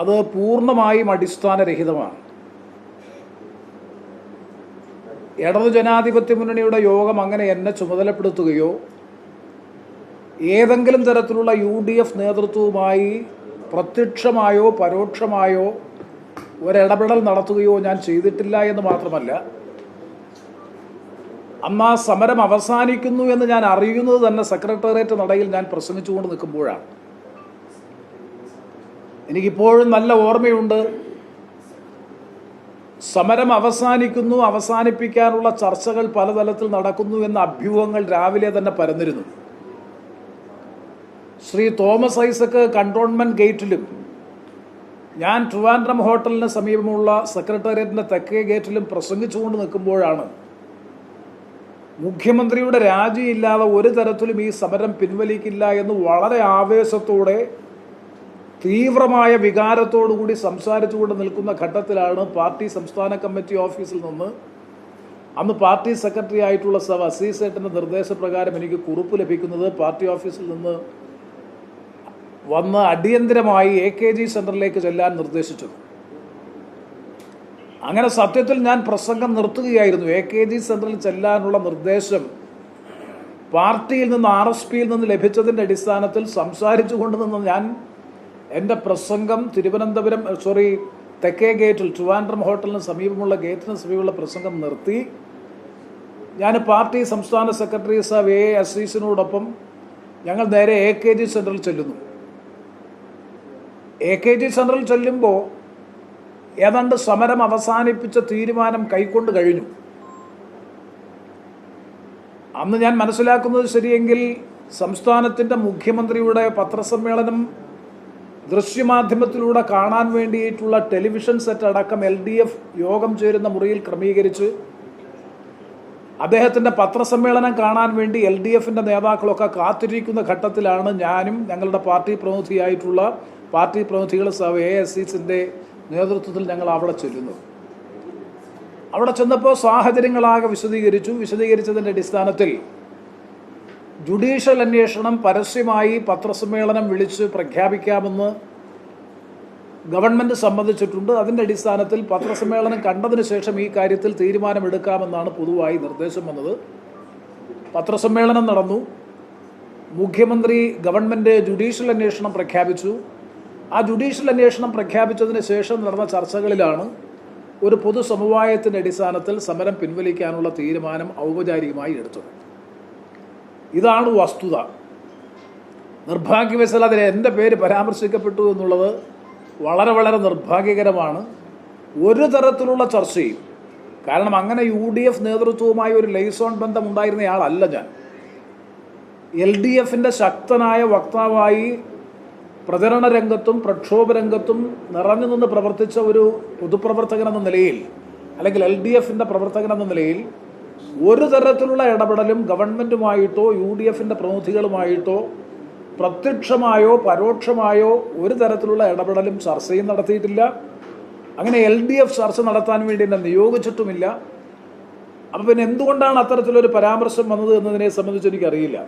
അത് പൂർണമായും അടിസ്ഥാനരഹിതമാണ്. ഇടതു ജനാധിപത്യ മുന്നണിയുടെ യോഗം അങ്ങനെ എന്നെ ചുമതലപ്പെടുത്തുകയോ ഏതെങ്കിലും തരത്തിലുള്ള യു ഡി എഫ് നേതൃത്വവുമായി പ്രത്യക്ഷമായോ പരോക്ഷമായോ ഒരിടപെടൽ നടത്തുകയോ ഞാൻ ചെയ്തിട്ടില്ല എന്ന് മാത്രമല്ല അന്ന് ആ സമരം അവസാനിക്കുന്നു എന്ന് ഞാൻ അറിയുന്നത് തന്നെ സെക്രട്ടേറിയറ്റ് നടയിൽ ഞാൻ പ്രസംഗിച്ചുകൊണ്ട് നിൽക്കുമ്പോഴാണ്. എനിക്കിപ്പോഴും നല്ല ഓർമ്മയുണ്ട്. സമരം അവസാനിക്കുന്നു അവസാനിപ്പിക്കാനുള്ള ചർച്ചകൾ പലതലത്തിൽ നടക്കുന്നു എന്ന അഭ്യൂഹങ്ങൾ രാവിലെ തന്നെ പരന്നിരുന്നു. ശ്രീ തോമസ് ഐസക്ക് കണ്ടോൺമെന്റ് ഗേറ്റിലും ഞാൻ ട്രിവാൻഡ്രം ഹോട്ടലിന് സമീപമുള്ള സെക്രട്ടേറിയറ്റിന്റെ തെക്കേ ഗേറ്റിലും പ്രസംഗിച്ചുകൊണ്ട് നിൽക്കുമ്പോഴാണ് മുഖ്യമന്ത്രിയുടെ രാജിയില്ലാതെ ഒരു തരത്തിലും ഈ സമരം പിൻവലിക്കില്ല എന്ന് വളരെ ആവേശത്തോടെ തീവ്രമായ വികാരത്തോടുകൂടി സംസാരിച്ചുകൊണ്ട് നിൽക്കുന്ന ഘട്ടത്തിലാണ് പാർട്ടി സംസ്ഥാന കമ്മിറ്റി ഓഫീസിൽ നിന്ന് അന്ന് പാർട്ടി സെക്രട്ടറി ആയിട്ടുള്ള സവ അസീസേട്ടന്റെ നിർദ്ദേശപ്രകാരം എനിക്ക് കുറിപ്പ് ലഭിക്കുന്നത് പാർട്ടി ഓഫീസിൽ നിന്ന് വന്ന് അടിയന്തരമായി എ കെ ജി സെന്ററിലേക്ക് ചെല്ലാൻ നിർദ്ദേശിച്ചു. അങ്ങനെ സത്യത്തിൽ ഞാൻ പ്രസംഗം നിർത്തുകയായിരുന്നു. എ കെ ജി സെന്ററിൽ ചെല്ലാനുള്ള നിർദ്ദേശം പാർട്ടിയിൽ നിന്ന് ആർ എസ് പിയിൽ നിന്ന് ലഭിച്ചതിന്റെ അടിസ്ഥാനത്തിൽ സംസാരിച്ചുകൊണ്ട് നിന്ന് ഞാൻ എന്റെ പ്രസംഗം തിരുവനന്തപുരം സോറി തെക്കേ ഗേറ്റിൽ ട്രിവാൻഡ്രം ഹോട്ടലിന് സമീപമുള്ള ഗേറ്റിന് സമീപമുള്ള പ്രസംഗം നിർത്തി. ഞാൻ പാർട്ടി സംസ്ഥാന സെക്രട്ടറി സാബ് എ അസീസിനോടൊപ്പം ഞങ്ങൾ നേരെ എ കെ ജി സെന്ററിൽ ചെല്ലുന്നു. എ കെ ജി സെന്ററിൽ ചെല്ലുമ്പോൾ ഏതാണ്ട് സമരം അവസാനിപ്പിച്ച തീരുമാനം കൈക്കൊണ്ട് കഴിഞ്ഞു. അന്ന് ഞാൻ മനസ്സിലാക്കുന്നത് ശരിയെങ്കിൽ സംസ്ഥാനത്തിന്റെ മുഖ്യമന്ത്രിയുടെ പത്രസമ്മേളനം ദൃശ്യമാധ്യമത്തിലൂടെ കാണാൻ വേണ്ടിയിട്ടുള്ള ടെലിവിഷൻ സെറ്റ് അടക്കം എൽ ഡി എഫ് യോഗം ചേരുന്ന മുറിയിൽ ക്രമീകരിച്ച് അദ്ദേഹത്തിന്റെ പത്രസമ്മേളനം കാണാൻ വേണ്ടി എൽ ഡി എഫിന്റെ നേതാക്കളൊക്കെ കാത്തിരിക്കുന്ന ഘട്ടത്തിലാണ് ഞാനും ഞങ്ങളുടെ പാർട്ടി പ്രതിനിധിയായിട്ടുള്ള പാർട്ടി പ്രതിനിധികൾ സഭ എ എസ് സിസിന്റെ നേതൃത്വത്തിൽ ഞങ്ങൾ അവിടെ ചെല്ലുന്നു. അവിടെ ചെന്നപ്പോൾ സാഹചര്യങ്ങളാകെ വിശദീകരിച്ചു. വിശദീകരിച്ചതിന്റെ അടിസ്ഥാനത്തിൽ ജുഡീഷ്യൽ അന്വേഷണം പരസ്യമായി പത്രസമ്മേളനം വിളിച്ച് പ്രഖ്യാപിക്കാമെന്ന് ഗവൺമെന്റ് സമ്മതിച്ചിട്ടുണ്ട്. അതിന്റെ അടിസ്ഥാനത്തിൽ പത്രസമ്മേളനം കണ്ടതിന് ശേഷം ഈ കാര്യത്തിൽ തീരുമാനമെടുക്കാമെന്നാണ് പൊതുവായി നിർദ്ദേശം വന്നത്. പത്രസമ്മേളനം നടന്നു. മുഖ്യമന്ത്രി ഗവൺമെന്റ് ജുഡീഷ്യൽ അന്വേഷണം പ്രഖ്യാപിച്ചു. ആ ജുഡീഷ്യൽ അന്വേഷണം പ്രഖ്യാപിച്ചതിന് ശേഷം നടന്ന ചർച്ചകളിലാണ് ഒരു പൊതുസമവായത്തിന്റെ അടിസ്ഥാനത്തിൽ സമരം പിൻവലിക്കാനുള്ള തീരുമാനം ഔപചാരികമായി എടുത്തത്. ഇതാണ് വസ്തുത. നിർഭാഗ്യവശാൽ അതിൽ എന്റെ പേര് പരാമർശിക്കപ്പെട്ടു എന്നുള്ളത് വളരെ വളരെ നിർഭാഗ്യകരമാണ്. ഒരു തരത്തിലുള്ള ചർച്ചയും കാരണം അങ്ങനെ യു ഡി എഫ് നേതൃത്വവുമായി ഒരു ലൈസോൺ ബന്ധം ഉണ്ടായിരുന്നയാളല്ല ഞാൻ. എൽ ഡി എഫിന്റെ ശക്തനായ വക്താവായി പ്രചരണ രംഗത്തും പ്രക്ഷോഭ രംഗത്തും നിറഞ്ഞു നിന്ന് പ്രവർത്തിച്ച ഒരു പൊതുപ്രവർത്തകൻ എന്ന നിലയിൽ അല്ലെങ്കിൽ എൽ ഡി എഫിന്റെ പ്രവർത്തകൻ എന്ന നിലയിൽ ഒരു തരത്തിലുള്ള ഇടപെടലും ഗവൺമെന്റുമായിട്ടോ യു ഡി എഫിന്റെ പ്രതിനിധികളുമായിട്ടോ പ്രത്യക്ഷമായോ പരോക്ഷമായോ ഒരു തരത്തിലുള്ള ഇടപെടലും ചർച്ചയും നടത്തിയിട്ടില്ല. അങ്ങനെ എൽ ഡി എഫ് ചർച്ച നടത്താൻ വേണ്ടി എന്നെ നിയോഗിച്ചിട്ടുമില്ല. അപ്പം പിന്നെ എന്തുകൊണ്ടാണ് അത്തരത്തിലൊരു പരാമർശം വന്നത് എന്നതിനെ സംബന്ധിച്ച് എനിക്കറിയില്ല.